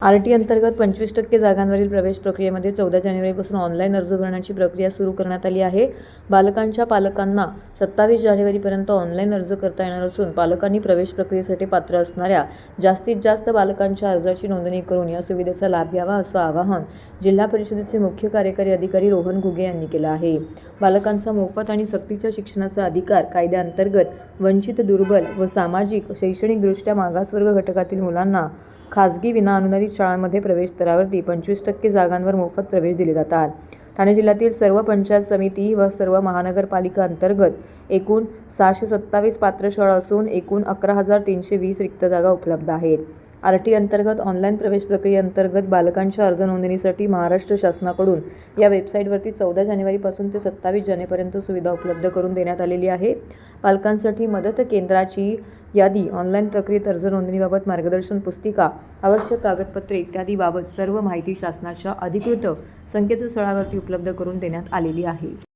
R T अंतर्गत पंचवीस टक्के जागांवरील प्रवेश प्रक्रियेमध्ये चौदा जानेवारीपासून ऑनलाईन अर्ज भरण्याची प्रक्रिया सुरू करण्यात आली आहे. बालकांच्या पालकांना सत्तावीस जानेवारीपर्यंत ऑनलाईन अर्ज करता येणार असून पालकांनी प्रवेश प्रक्रियेसाठी पात्र असणाऱ्या जास्तीत जास्त बालकांच्या अर्जाची नोंदणी करून या सुविधेचा लाभ घ्यावा असं आवाहन जिल्हा परिषदेचे मुख्य कार्यकारी अधिकारी रोहन घुगे यांनी केलं आहे. बालकांचा मोफत आणि सक्तीच्या शिक्षणाचा अधिकार कायद्याअंतर्गत वंचित दुर्बल व सामाजिक शैक्षणिकदृष्ट्या मागासवर्ग घटकातील मुलांना खाजगी विनाअनुदानित शाळांमध्ये प्रवेश स्तरावरती पंचवीस टक्के जागांवर मोफत प्रवेश दिले जातात. ठाणे जिल्ह्यातील सर्व पंचायत समिती व सर्व महानगरपालिका अंतर्गत एकूण सहाशे सत्तावीस पात्र शाळा असून एकूण अकरा हजार तीनशे वीस रिक्त जागा उपलब्ध आहेत. आर टी अंतर्गत ऑनलाईन प्रवेश प्रक्रियेअंतर्गत बालकांच्या अर्ज नोंदणीसाठी महाराष्ट्र शासनाकडून या वेबसाईटवरती चौदा जानेवारीपासून ते सत्तावीस जानेपर्यंत सुविधा उपलब्ध करून देण्यात आलेली आहे. पालकांसाठी मदत केंद्राची यादी ऑनलाईन प्रक्रियेत अर्ज नोंदणीबाबत मार्गदर्शन पुस्तिका आवश्यक कागदपत्रे इत्यादीबाबत सर्व माहिती शासनाच्या अधिकृत संकेतस्थळावरती उपलब्ध करून देण्यात आलेली आहे.